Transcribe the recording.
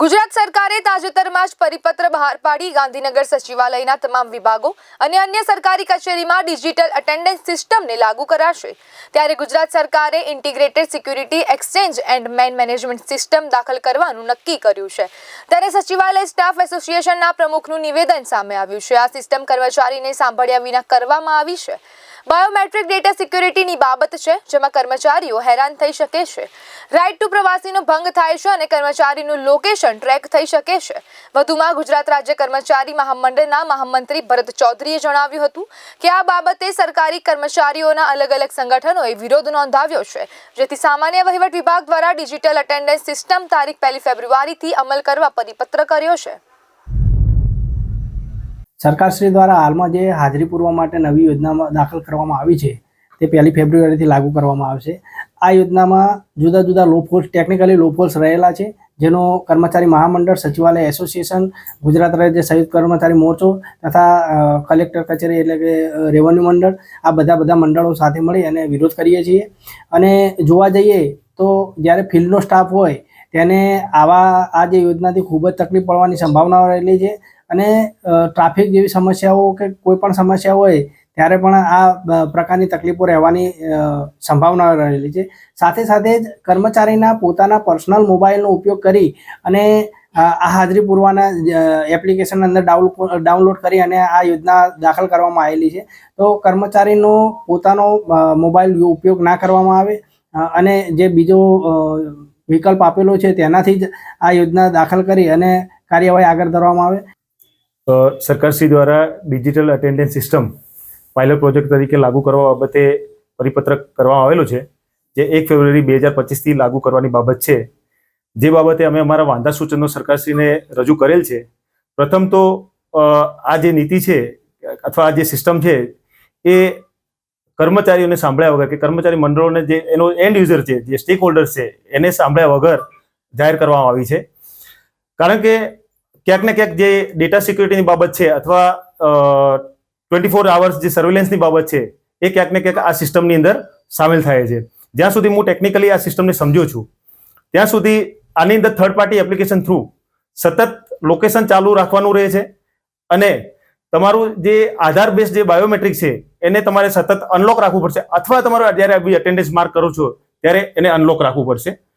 ગુજરાત સરકારે તાજેતરમાં જ પરિપત્ર બહાર પાડી ગાંધીનગર સચિવાલયના તમામ વિભાગો અને અન્ય સરકારી કચેરીમાં ડિજિટલ અટેન્ડન્સ સિસ્ટમને લાગુ કરાશે. ત્યારે ગુજરાત સરકારે integrated security exchange and man management system દાખલ કરવાનું નક્કી કર્યું છે. ત્યારે સચિવાલય સ્ટાફ એસોસિએશનના પ્રમુખનું નિવેદન સામે આવ્યું છે. આ સિસ્ટમ કર્મચારીને સાંભળ્યા વિના કરવામાં આવી છે. બાયોમેટ્રિક ડેટા સિક્યુરિટીની બાબત છે, જેમાં કર્મચારીઓ હેરાન થઈ શકે છે. રાઇટ ટુ પ્રવાસીનો ભંગ થાય છે અને કર્મચારીનું લોકેશન ટ્રેક થઈ શકે છે. વધુમાં ગુજરાત રાજ્ય કર્મચારી મહામંડળના મહામંત્રી ભરત ચૌધરીએ જણાવ્યું હતું કે આ બાબતે સરકારી કર્મચારીઓના અલગ અલગ સંગઠનોએ વિરોધ નોંધાવ્યો છે, જેથી સામાન્ય વહીવટ વિભાગ દ્વારા ડિજિટલ અટેન્ડન્સ સિસ્ટમ તારીખ પહેલી ફેબ્રુઆરીથી અમલ કરવા પરિપત્ર કર્યો છે. સરકારશ્રી દ્વારા હાલમાં જે હાજરી પૂરવા માટે નવી યોજનામાં દાખલ કરવામાં આવી છે, તે પહેલી ફેબ્રુઆરીથી લાગુ કરવામાં આવશે. આ યોજનામાં જુદા જુદા લોફોલ્સ ટેકનિકલી લોફોલ્સ રહેલા છે, જેનો કર્મચારી મહામંડળ, સચિવાલય એસોસિએશન ગુજરાત રાજ્ય સંયુક્ત કર્મચારી મોરચો તથા કલેક્ટર કચેરી એટલે કે રેવન્યુ મંડળ, આ બધા બધા મંડળો સાથે મળી અને વિરોધ કરીએ છીએ. અને જોવા જઈએ તો જ્યારે ફિલ્ડનો સ્ટાફ હોય, તેને આવા, આ જે યોજનાથી ખૂબ જ તકલીફ પડવાની સંભાવનાઓ રહેલી છે. અને ટ્રાફિક જેવી સમસ્યાઓ કે કોઈ પણ સમસ્યા હોય, ત્યારે પણ આ પ્રકારની તકલીફો રહેવાની સંભાવના રહેલી છે. સાથે સાથે જ કર્મચારીના પોતાના પર્સનલ મોબાઈલનો ઉપયોગ કરી અને આ હાજરી પૂરવાના એપ્લિકેશન અંદર ડાઉનલોડ ડાઉનલોડ કરી અને આ યોજના દાખલ કરવામાં આવેલી છે. તો કર્મચારીનો પોતાનો મોબાઈલ ઉપયોગ ના કરવામાં આવે અને જે બીજો વિકલ્પ આપેલો છે તેનાથી જ આ યોજના દાખલ કરી અને કાર્યવાહી આગળ ધરવામાં આવે. સરકારશ્રી દ્વારા digital attendance system pilot project તરીકે લાગુ કરવા બાબતે પરિપત્ર કરવામાં આવેલો છે, જે એક ફેબ્રુઆરી બે હજાર પચીસથી લાગુ કરવાની બાબત છે. જે બાબતે અમે અમારા વાંધા સૂચનો સરકારશ્રીને રજૂ કરેલ છે. પ્રથમ તો આ જે નીતિ છે, અથવા આ જે સિસ્ટમ છે, એ કર્મચારીઓને સાંભળ્યા વગર કે કર્મચારી મંડળોને જે એનો એન્ડ યુઝર છે, જે સ્ટેક હોલ્ડર્સ છે, એને સાંભળ્યા વગર જાહેર કરવામાં આવી છે. કારણ કે ક્યાંક ને ક્યાંક જે ડેટા સિક્યુરિટીની બાબત છે અથવા ટ્વેન્ટી ફોર આવર્સ જે સર્વેલન્સની બાબત છે, એ ક્યાંક ને ક્યાંક આ સિસ્ટમની અંદર સામેલ થાય છે. જ્યાં સુધી હું ટેકનિકલી આ સિસ્ટમને સમજ્યો છું, ત્યાં સુધી આની અંદર થર્ડ પાર્ટી એપ્લિકેશન થ્રુ સતત લોકેશન ચાલુ રાખવાનું રહે છે અને તમારું જે આધાર બેઝ જે બાયોમેટ્રિક છે, એને તમારે સતત અનલોક રાખવું પડશે. અથવા તમારું જ્યારે અટેન્ડન્સ માર્ક કરો છો, ત્યારે એને અનલોક રાખવું પડશે.